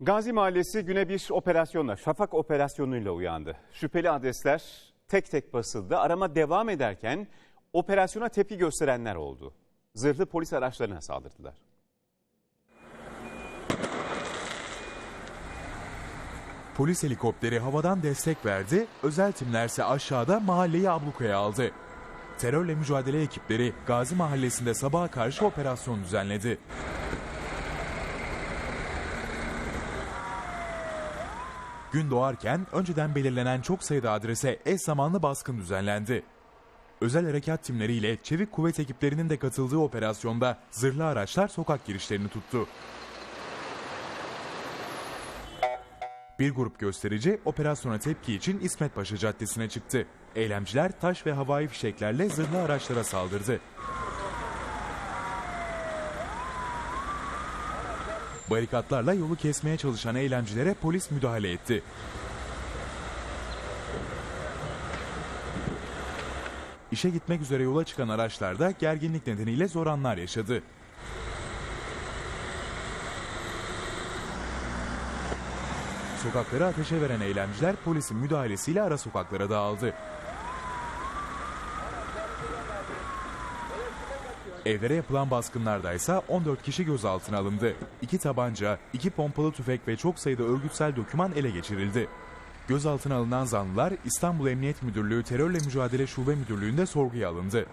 Gazi Mahallesi güne bir operasyonla, şafak operasyonuyla uyandı. Şüpheli adresler tek tek basıldı. Arama devam ederken operasyona tepki gösterenler oldu. Zırhlı polis araçlarına saldırdılar. Polis helikopteri havadan destek verdi, özel timlerse aşağıda mahalleyi ablukaya aldı. Terörle mücadele ekipleri Gazi Mahallesi'nde sabaha karşı operasyon düzenledi. Gün doğarken önceden belirlenen çok sayıda adrese eş zamanlı baskın düzenlendi. Özel harekat timleriyle çevik kuvvet ekiplerinin de katıldığı operasyonda zırhlı araçlar sokak girişlerini tuttu. Bir grup gösterici operasyona tepki için İsmet Paşa Caddesi'ne çıktı. Eylemciler taş ve havai fişeklerle zırhlı araçlara saldırdı. Barikatlarla yolu kesmeye çalışan eylemcilere polis müdahale etti. İşe gitmek üzere yola çıkan araçlarda gerginlik nedeniyle zor anlar yaşadı. Sokakları ateşe veren eylemciler polisin müdahalesiyle ara sokaklara dağıldı. Evlere yapılan baskınlarda ise 14 kişi gözaltına alındı. 2 tabanca, 2 pompalı tüfek ve çok sayıda örgütsel doküman ele geçirildi. Gözaltına alınan zanlılar İstanbul Emniyet Müdürlüğü Terörle Mücadele Şube Müdürlüğü'nde sorguya alındı.